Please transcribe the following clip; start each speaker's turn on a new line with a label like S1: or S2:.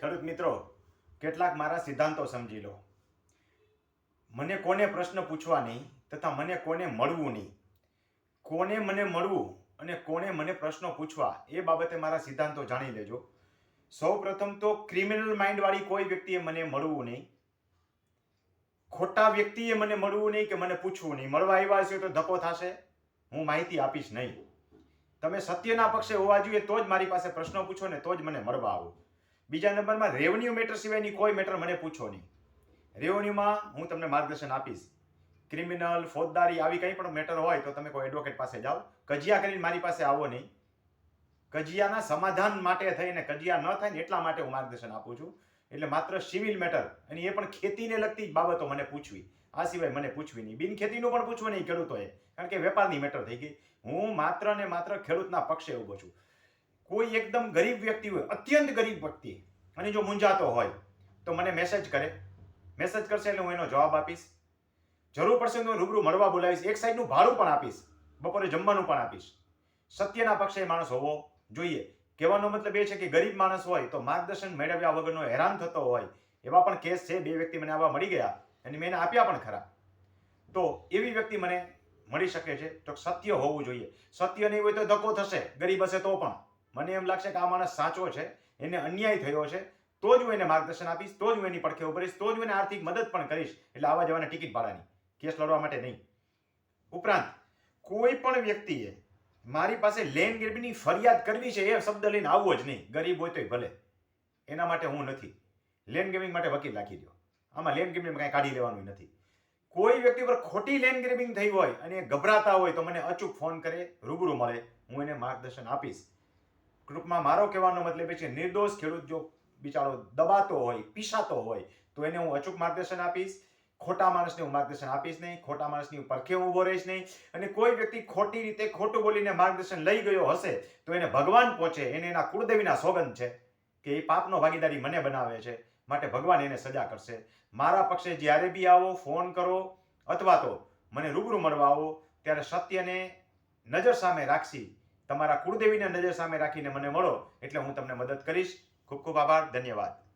S1: ખેડૂત મિત્રો? કેટલાક મારા સિદ્ધાંતો સમજી લો. મને કોને પ્રશ્ન પૂછવા નહીં તથા મને કોને મળવું નહીં કોને મને મળવું અને કોને મને પ્રશ્નો પૂછવા? એ બાબતે મારા સિદ્ધાંતો જાણી લેજો. સૌ પ્રથમ તો ક્રિમિનલ માઇન્ડવાળી કોઈ વ્યક્તિએ મને મળવું નહીં. ખોટા વ્યક્તિએ મને મળવું નહીં કે મને પૂછવું નહીં. મળવા આવ્યા છે તો ધક્કો થશે? હું માહિતી આપીશ નહીં. તમે સત્યના પક્ષે હોવા જોઈએ તો જ મારી પાસે પ્રશ્નો પૂછો ને તો જ મને મળવા આવો. બીજા નંબરમાં રેવન્યુ મેટર સિવાયની કોઈ મેટર મને પૂછો નહીં. રેવન્યુમાં હું તમને માર્ગદર્શન આપીશ. ક્રિમિનલ ફોજદારી આવી કંઈ પણ મેટર હોય તો તમે કોઈ એડવોકેટ પાસે જાઓ. કજિયા કરીને મારી પાસે આવો નહીં. કજિયાના સમાધાન માટે થઈને કજિયા ન થાય ને એટલા માટે હું માર્ગદર્શન આપું છું. એટલે માત્ર સિવિલ મેટર અને એ પણ ખેતીને લગતી જ બાબતો મને પૂછવી. આ સિવાય મને પૂછવી નહીં. બિન ખેતીનું પણ પૂછવું નહીં ખેડૂતોએ. કારણ કે વેપારની મેટર થઈ ગઈ. હું માત્ર ને માત્ર ખેડૂતના પક્ષે ઊભો છું. કોઈ એકદમ ગરીબ વ્યક્તિ હોય, અત્યંત ગરીબ વ્યક્તિ, અને જો મૂંઝાતો હોય, તો મને મેસેજ કરે. મેસેજ કરશે એટલે હું એનો જવાબ આપીશ. જરૂર પડશે તો રૂબરૂ મળવા બોલાવીશ. એક સાઈડનું ભાડું પણ આપીશ. બપોરે જમવાનું પણ આપીશ. સત્યના પક્ષે માણસ હોવો જોઈએ. કહેવાનો મતલબ એ છે કે ગરીબ માણસ હોય તો માર્ગદર્શન મેળવ્યા વગરનો હેરાન થતો હોય. એવા પણ કેસ છે. બે વ્યક્તિ મને આવા મળી ગયા અને મેં એને આપ્યા પણ ખરા. તો એવી વ્યક્તિ મને મળી શકે છે. તો સત્ય હોવું જોઈએ. સત્ય નહીં હોય તો ધક્કો થશે. ગરીબ હશે તો પણ. મને એમ લાગશે કે આ માણસ સાચો છે, એને અન્યાય થયો છે, તો જ હું એને માર્ગદર્શન આપીશ, તો જ હું એની પડખે ઉભરીશ, તો જ હું એને આર્થિક મદદ પણ કરીશ. એટલે આવા જવાના ટિકિટ ભાડાની. કેસ લડવા માટે નહીં. ઉપરાંત, કોઈ પણ વ્યક્તિએ મારી પાસે લેન ગરીબીની ફરિયાદ કરવી છે એ શબ્દ લઈને આવવો જ નહીં. ગરીબ હોય તોય ભલે. એના માટે હું નથી. લેન ગેમિંગ માટે વકીલ રાખી દો આમાં લેન ગેમિંગ કાંઈ કાઢી લેવાનું નથી. કોઈ વ્યક્તિ પર ખોટી લેન ગ્રેબિંગ થઈ હોય અને એ ગભરાતા હોય તો મને અચૂક ફોન કરે, રૂબરૂ મળે. હું એને માર્ગદર્શન આપીશ. ગ્રુપમાં મારો કહેવાનો મતલબ એ છે, નિર્દોષ ખેડૂત જો બિચારો દબાતો હોય, પીસાતો હોય, તો એને હું અચૂક માર્ગદર્શન આપીશ. ખોટા માણસને હું માર્ગદર્શન આપીશ નહીં. ખોટા માણસની પરખે હું ઊભો રહીશ નહીં. અને કોઈ વ્યક્તિ ખોટી રીતે, ખોટું બોલીને માર્ગદર્શન લઈ ગયો હશે, તો એને ભગવાન પહોંચે. એને એના કુળદેવીના સોગંદ છે કે એ પાપનો ભાગીદારી મને બનાવે છે. માટે ભગવાન એને સજા કરશે. મારા પક્ષે જ્યારે બી આવો, ફોન કરો, અથવા તો મને રૂબરૂ મળવા આવો, ત્યારે સત્યને નજર સામે રાખશી. તમારા કુળદેવીને નજર સામે રાખીને મને મળો, એટલે હું તમને મદદ કરીશ. ખૂબ ખૂબ આભાર, ધન્યવાદ.